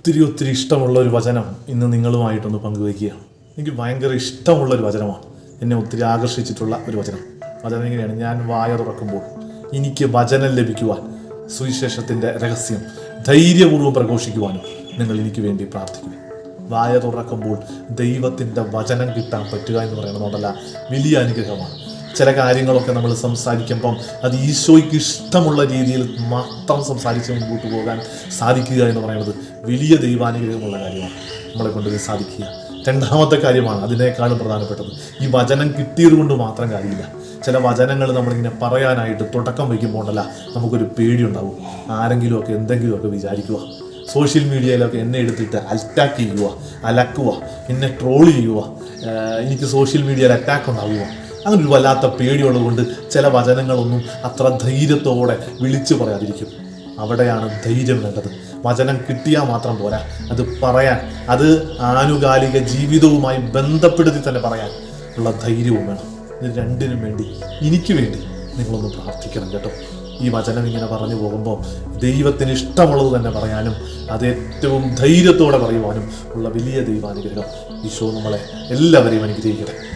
ഒത്തിരി ഒത്തിരി ഇഷ്ടമുള്ള ഒരു വചനം ഇന്ന് നിങ്ങളുമായിട്ടൊന്ന് പങ്കുവയ്ക്കുകയാണ് എനിക്ക് ഭയങ്കര ഇഷ്ടമുള്ള ഒരു വചനമാണ്. എന്നെ ഒത്തിരി ആകർഷിച്ചിട്ടുള്ള ഒരു വചനം. വചനം ഇങ്ങനെയാണ്. ഞാൻ വായ തുറക്കുമ്പോൾ എനിക്ക് വചനം ലഭിക്കുവാൻ സുവിശേഷത്തിന്റെ രഹസ്യം ധൈര്യപൂർവം പ്രഘോഷിക്കുവാനും നിങ്ങൾ എനിക്ക് വേണ്ടി പ്രാർത്ഥിക്കുക വായ തുറക്കുമ്പോൾ ദൈവത്തിന്റെ വചനം കിട്ടാൻ പറ്റുക എന്ന് പറയുന്നത് കൊണ്ടല്ല വലിയ അനുഗ്രഹമാണ്. ചില കാര്യങ്ങളൊക്കെ നമ്മൾ സംസാരിക്കുമ്പം അത് ഈശോയ്ക്ക് ഇഷ്ടമുള്ള രീതിയിൽ മാത്രം സംസാരിച്ച് മുമ്പോട്ട് പോകാൻ സാധിക്കുക എന്ന് പറയുന്നത് വലിയ ദൈവാനുഗ്രഹമുള്ള കാര്യമാണ്. നമ്മളെ കൊണ്ട് ഇത് സാധിക്കുക. രണ്ടാമത്തെ കാര്യമാണ് അതിനേക്കാളും പ്രധാനപ്പെട്ടത്. ഈ വചനം കിട്ടിയത് കൊണ്ട് മാത്രം കാര്യമില്ല. ചില വചനങ്ങൾ നമ്മളിങ്ങനെ പറയാനായിട്ട് തുടക്കം വയ്ക്കുമ്പോൾ ഉണ്ടല്ല നമുക്കൊരു പേടിയുണ്ടാവും. ആരെങ്കിലുമൊക്കെ എന്തെങ്കിലുമൊക്കെ വിചാരിക്കുക. സോഷ്യൽ മീഡിയയിലൊക്കെ എന്നെ എടുത്തിട്ട് അറ്റാക്ക് ചെയ്യുക അലക്കുക എന്നെ ട്രോൾ ചെയ്യുക. എനിക്ക് സോഷ്യൽ മീഡിയയിൽ അറ്റാക്ക് ഉണ്ടാവുക. അങ്ങനെ ഒരു വല്ലാത്ത പേടിയുള്ളത് കൊണ്ട് ചില വചനങ്ങളൊന്നും അത്ര ധൈര്യത്തോടെ വിളിച്ചു പറയാതിരിക്കും. അവിടെയാണ് ധൈര്യം വേണ്ടത്. വചനം കിട്ടിയാൽ മാത്രം പോരാ. അത് പറയാൻ അത് ആനുകാലിക ജീവിതവുമായി ബന്ധപ്പെടുത്തി തന്നെ പറയാൻ ഉള്ള ധൈര്യവും വേണം. ഇത് രണ്ടിനും വേണ്ടി എനിക്ക് വേണ്ടി നിങ്ങളൊന്ന് പ്രാർത്ഥിക്കണം കേട്ടോ. ഈ വചനം ഇങ്ങനെ പറഞ്ഞു പോകുമ്പോൾ ദൈവത്തിന് ഇഷ്ടമുള്ളത് തന്നെ പറയാനും അത് ഏറ്റവും ധൈര്യത്തോടെ പറയുവാനും ഉള്ള വലിയ ദൈവാനുഗ്രഹം. ഈശോ നമ്മളെ എല്ലാവരെയും അനുഗ്രഹിക്കട്ടെ.